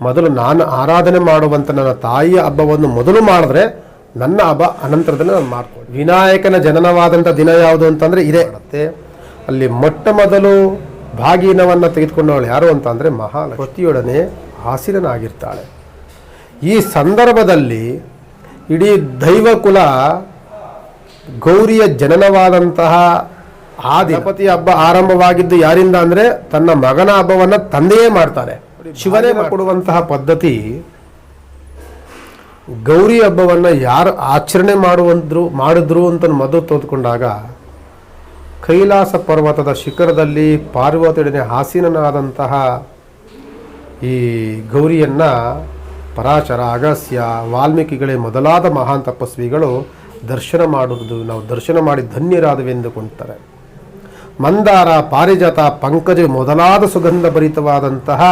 ಮೊದಲು ನಾನು ಆರಾಧನೆ ಮಾಡುವಂಥ ನನ್ನ ತಾಯಿಯ ಹಬ್ಬವನ್ನು ಮೊದಲು ಮಾಡಿದ್ರೆ ನನ್ನ ಹಬ್ಬ ಅನಂತರದಲ್ಲಿ ನಾನು ಮಾಡ್ಕೊಂಡು ವಿನಾಯಕನ ಜನನವಾದಂಥ ದಿನ ಯಾವುದು ಅಂತಂದರೆ ಇದೇ. ಮತ್ತೆ ಅಲ್ಲಿ ಮೊಟ್ಟ ಮೊದಲು ಭಾಗಿನವನ್ನು ತೆಗೆದುಕೊಂಡವಳು ಯಾರು ಅಂತ ಅಂದರೆ ಮಹಾಲಕ್ಷ್ಮಿಯೊಡನೆ ಹಾಸಿರನಾಗಿರ್ತಾಳೆ ಈ ಸಂದರ್ಭದಲ್ಲಿ ಇಡೀ ದೈವಕುಲ ಗೌರಿಯ ಜನನವಾದಂತಹ ಆ ದಿನಪತಿ ಹಬ್ಬ ಆರಂಭವಾಗಿದ್ದು ಯಾರಿಂದ ಅಂದರೆ ತನ್ನ ಮಗನ ಹಬ್ಬವನ್ನು ತಂದೆಯೇ ಮಾಡ್ತಾರೆ ಶಿವನೇ ಕೊಡುವಂತಹ ಪದ್ಧತಿ ಗೌರಿ ಹಬ್ಬವನ್ನು ಯಾರು ಆಚರಣೆ ಮಾಡುವಂದ್ರು ಮಾಡಿದ್ರು ಅಂತ ಮೊದಲು ತೋದ್ಕೊಂಡಾಗ ಕೈಲಾಸ ಪರ್ವತದ ಶಿಖರದಲ್ಲಿ ಪಾರ್ವತಿಯೊಡನೆ ಹಾಸೀನನಾದಂತಹ ಈ ಗೌರಿಯನ್ನ ಪರಾಚರ ಅಗಸ್ಯ ವಾಲ್ಮೀಕಿಗಳೇ ಮೊದಲಾದ ಮಹಾನ್ ತಪಸ್ವಿಗಳು ದರ್ಶನ ಮಾಡುವುದು ನಾವು ದರ್ಶನ ಮಾಡಿ ಧನ್ಯರಾದವೆಂದುಕೊಂತಾರೆ ಮಂದಾರ ಪಾರಿಜಾತ ಪಂಕಜ ಮೊದಲಾದ ಸುಗಂಧ ಭರಿತವಾದಂತಹ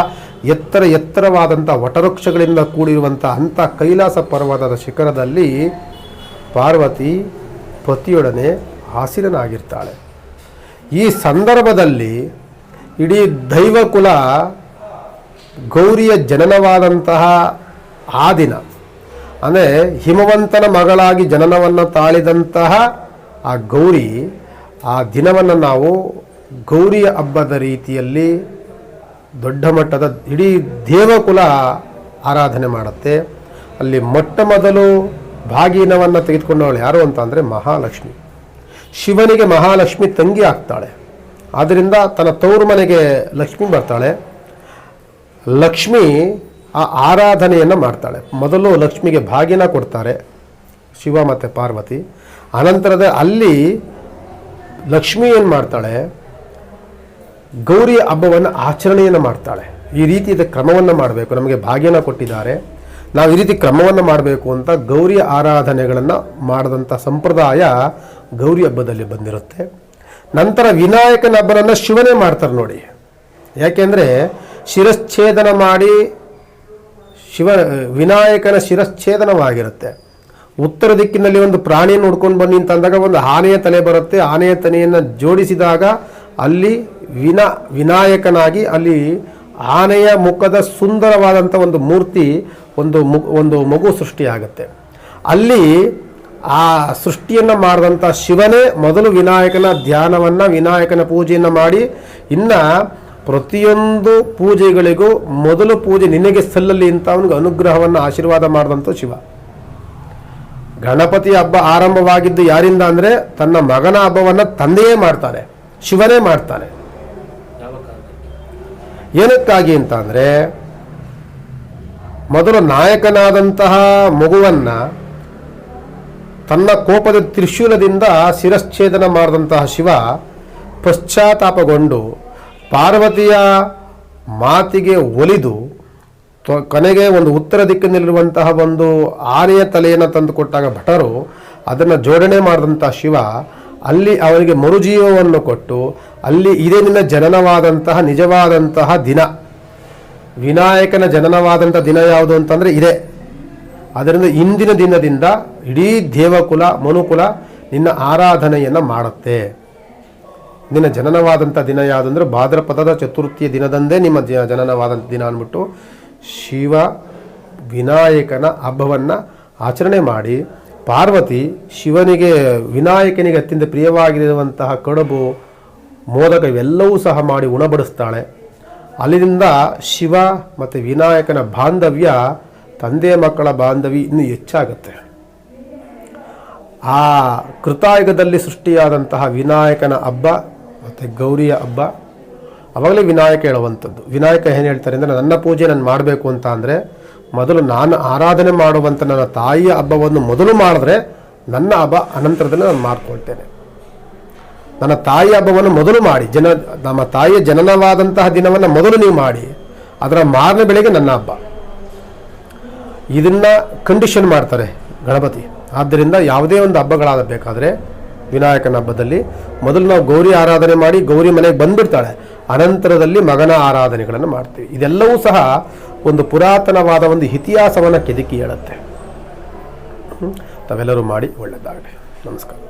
ಎತ್ತರ ಎತ್ತರವಾದಂಥ ವಟವೃಕ್ಷಗಳಿಂದ ಕೂಡಿರುವಂಥ ಅಂಥ ಕೈಲಾಸ ಪರ್ವತದ ಶಿಖರದಲ್ಲಿ ಪಾರ್ವತಿ ಪತಿಯೊಡನೆ ಹಾಸಿರನಾಗಿರ್ತಾಳೆ ಈ ಸಂದರ್ಭದಲ್ಲಿ ಇಡೀ ದೈವಕುಲ ಗೌರಿಯ ಜನನವಾದಂತಹ ಆ ದಿನ, ಅಂದರೆ ಹಿಮವಂತನ ಮಗಳಾಗಿ ಜನನವನ್ನು ತಾಳಿದಂತಹ ಆ ಗೌರಿ, ಆ ದಿನವನ್ನು ನಾವು ಗೌರಿಯ ಹಬ್ಬದ ರೀತಿಯಲ್ಲಿ ದೊಡ್ಡ ಮಟ್ಟದ ಇಡೀ ದೇವಕುಲ ಆರಾಧನೆ ಮಾಡುತ್ತೆ. ಅಲ್ಲಿ ಮೊಟ್ಟ ಮೊದಲು ಭಾಗಿನವನ್ನು ತೆಗೆದುಕೊಂಡವಳು ಯಾರು ಅಂತ ಅಂದರೆ ಮಹಾಲಕ್ಷ್ಮಿ. ಶಿವನಿಗೆ ಮಹಾಲಕ್ಷ್ಮಿ ತಂಗಿ ಆಗ್ತಾಳೆ. ಆದ್ದರಿಂದ ತನ್ನ ತವರು ಮನೆಗೆ ಲಕ್ಷ್ಮಿ ಬರ್ತಾಳೆ. ಲಕ್ಷ್ಮಿ ಆ ಆರಾಧನೆಯನ್ನು ಮಾಡ್ತಾಳೆ. ಮೊದಲು ಲಕ್ಷ್ಮಿಗೆ ಭಾಗಿನ ಕೊಡ್ತಾರೆ ಶಿವ ಮತ್ತು ಪಾರ್ವತಿ. ಅನಂತರದ ಅಲ್ಲಿ ಲಕ್ಷ್ಮಿ ಏನು ಮಾಡ್ತಾಳೆ? ಗೌರಿ ಹಬ್ಬವನ್ನು ಆಚರಣೆಯನ್ನು ಮಾಡ್ತಾಳೆ. ಈ ರೀತಿಯ ಕ್ರಮವನ್ನು ಮಾಡಬೇಕು. ನಮಗೆ ಭಾಗ್ಯನ ಕೊಟ್ಟಿದ್ದಾರೆ. ನಾವು ಈ ರೀತಿ ಕ್ರಮವನ್ನು ಮಾಡಬೇಕು ಅಂತ ಗೌರಿ ಆರಾಧನೆಗಳನ್ನು ಮಾಡಿದಂಥ ಸಂಪ್ರದಾಯ ಗೌರಿ ಹಬ್ಬದಲ್ಲಿ ಬಂದಿರುತ್ತೆ. ನಂತರ ವಿನಾಯಕನ ಹಬ್ಬನನ್ನು ಶಿವನೇ ಮಾಡ್ತಾರೆ ನೋಡಿ. ಯಾಕೆಂದರೆ ಶಿರಚ್ಛೇದನ ಮಾಡಿ ಶಿವ, ವಿನಾಯಕನ ಶಿರಚ್ಛೇದನವಾಗಿರುತ್ತೆ. ಉತ್ತರ ದಿಕ್ಕಿನಲ್ಲಿ ಒಂದು ಪ್ರಾಣಿಯನ್ನು ಹುಡ್ಕೊಂಡು ಬನ್ನಿ ಅಂತ ಅಂದಾಗ ಒಂದು ಆನೆಯ ತಲೆ ಬರುತ್ತೆ. ಆನೆಯ ತನೆಯನ್ನು ಜೋಡಿಸಿದಾಗ ಅಲ್ಲಿ ವಿನ ವಿನಾಯಕನಾಗಿ ಅಲ್ಲಿ ಆನೆಯ ಮುಖದ ಸುಂದರವಾದಂಥ ಒಂದು ಮೂರ್ತಿ, ಒಂದು ಒಂದು ಮಗು ಸೃಷ್ಟಿಯಾಗುತ್ತೆ. ಅಲ್ಲಿ ಆ ಸೃಷ್ಟಿಯನ್ನು ಮಾಡಿದಂಥ ಶಿವನೇ ಮೊದಲು ವಿನಾಯಕನ ಧ್ಯಾನವನ್ನು, ವಿನಾಯಕನ ಪೂಜೆಯನ್ನು ಮಾಡಿ, ಇನ್ನು ಪ್ರತಿಯೊಂದು ಪೂಜೆಗಳಿಗೂ ಮೊದಲು ಪೂಜೆ ನಿನಗೆ ಸಲ್ಲಲಿ ಅಂತ ಅವನಿಗೆ ಅನುಗ್ರಹವನ್ನು ಆಶೀರ್ವಾದ ಮಾಡಿದಂಥ ಶಿವ. ಗಣಪತಿ ಹಬ್ಬ ಆರಂಭವಾಗಿದ್ದು ಯಾರಿಂದ ಅಂದರೆ ತನ್ನ ಮಗನ ಹಬ್ಬವನ್ನು ತಂದೆಯೇ ಮಾಡ್ತಾರೆ, ಶಿವನೇ ಮಾಡ್ತಾನೆ ಏನಕ್ಕಾಗಿ ಅಂತ ಅಂದರೆ ಮೊದಲು ನಾಯಕನಾದಂತಹ ಮಗುವನ್ನ ತನ್ನ ಕೋಪದ ತ್ರಿಶೂಲದಿಂದ ಶಿರಚ್ಛೇದನ ಮಾಡಿದಂತಹ ಶಿವ ಪಶ್ಚಾತ್ತಾಪಗೊಂಡು ಪಾರ್ವತಿಯ ಮಾತಿಗೆ ಒಲಿದು ಕೊನೆಗೆ ಒಂದು ಉತ್ತರ ದಿಕ್ಕಿನಲ್ಲಿರುವಂತಹ ಒಂದು ಆನೆಯ ತಲೆಯನ್ನು ತಂದುಕೊಟ್ಟಾಗ ಭಟರು ಅದನ್ನು ಜೋಡಣೆ ಮಾಡಿದಂಥ ಶಿವ ಅಲ್ಲಿ ಅವರಿಗೆ ಮರುಜೀವವನ್ನು ಕೊಟ್ಟು ಅಲ್ಲಿ ಇದೇ ನಿನ್ನ ಜನನವಾದಂತಹ, ನಿಜವಾದಂತಹ ದಿನ. ವಿನಾಯಕನ ಜನನವಾದಂಥ ದಿನ ಯಾವುದು ಅಂತಂದರೆ ಇದೆ. ಅದರಿಂದ ಇಂದಿನ ದಿನದಿಂದ ಇಡೀ ದೇವಕುಲ, ಮನುಕುಲ ನಿನ್ನ ಆರಾಧನೆಯನ್ನು ಮಾಡುತ್ತೆ. ನಿನ್ನ ಜನನವಾದಂಥ ದಿನ ಯಾವುದಂದ್ರೆ ಭಾದ್ರಪದದ ಚತುರ್ಥಿಯ ದಿನದಂದೇ ನಿಮ್ಮ ಜನನವಾದಂಥ ದಿನ ಅಂದ್ಬಿಟ್ಟು ಶಿವ ವಿನಾಯಕನ ಹಬ್ಬವನ್ನು ಆಚರಣೆ ಮಾಡಿ ಪಾರ್ವತಿ ಶಿವನಿಗೆ, ವಿನಾಯಕನಿಗೆ ಅತ್ಯಂತ ಪ್ರಿಯವಾಗಿರುವಂತಹ ಕಡುಬು ಮೋದಕ ಇವೆಲ್ಲವೂ ಸಹ ಮಾಡಿ ಉಣಬಡಿಸ್ತಾಳೆ. ಅಲ್ಲಿಂದ ಶಿವ ಮತ್ತು ವಿನಾಯಕನ ಬಾಂಧವ್ಯ ತಂದೆ ಮಕ್ಕಳ ಬಾಂಧವ್ಯ ಇನ್ನೂ ಹೆಚ್ಚಾಗುತ್ತೆ. ಆ ಕೃತಾಯುಗದಲ್ಲಿ ಸೃಷ್ಟಿಯಾದಂತಹ ವಿನಾಯಕನ ಹಬ್ಬ ಮತ್ತು ಗೌರಿಯ ಹಬ್ಬ, ಅವಾಗಲೇ ವಿನಾಯಕ ಹೇಳುವಂಥದ್ದು. ವಿನಾಯಕ ಏನು ಹೇಳ್ತಾರೆ ಅಂದರೆ, ನನ್ನ ಪೂಜೆ ನಾನು ಮಾಡಬೇಕು ಅಂತ ಅಂದರೆ, ಮೊದಲು ನಾನು ಆರಾಧನೆ ಮಾಡುವಂಥ ನನ್ನ ತಾಯಿಯ ಹಬ್ಬವನ್ನು ಮೊದಲು ಮಾಡಿದ್ರೆ ನನ್ನ ಹಬ್ಬ ಅನಂತರದಲ್ಲಿ ನಾನು ಮಾಡ್ಕೊಳ್ತೇನೆ. ನನ್ನ ತಾಯಿ ಹಬ್ಬವನ್ನು ಮೊದಲು ಮಾಡಿ, ಜನ, ನಮ್ಮ ತಾಯಿಯ ಜನನವಾದಂತಹ ದಿನವನ್ನು ಮೊದಲು ನೀವು ಮಾಡಿ, ಅದರ ಮಾರನೇ ಬೆಳೆಗೆ ನನ್ನ ಹಬ್ಬ. ಇದನ್ನು ಕಂಡೀಷನ್ ಮಾಡ್ತಾರೆ ಗಣಪತಿ. ಆದ್ದರಿಂದ ಯಾವುದೇ ಒಂದು ಹಬ್ಬಗಳಾಗಬೇಕಾದ್ರೆ ವಿನಾಯಕನ ಹಬ್ಬದಲ್ಲಿ ಮೊದಲು ನಾವು ಗೌರಿ ಆರಾಧನೆ ಮಾಡಿ, ಗೌರಿ ಮನೆಗೆ ಬಂದ್ಬಿಡ್ತಾಳೆ. ಅನಂತರದಲ್ಲಿ ಮಗನ ಆರಾಧನೆಗಳನ್ನು ಮಾಡ್ತೀವಿ. ಇದೆಲ್ಲವೂ ಸಹ ಒಂದು ಪುರಾತನವಾದ ಒಂದು ಇತಿಹಾಸವನ್ನು ಕೆದಕಿ ಹೇಳುತ್ತೆ? ತಾವೆಲ್ಲರೂ ಮಾಡಿ ಒಳ್ಳೆಯದಾಗಲಿ. ನಮಸ್ಕಾರ.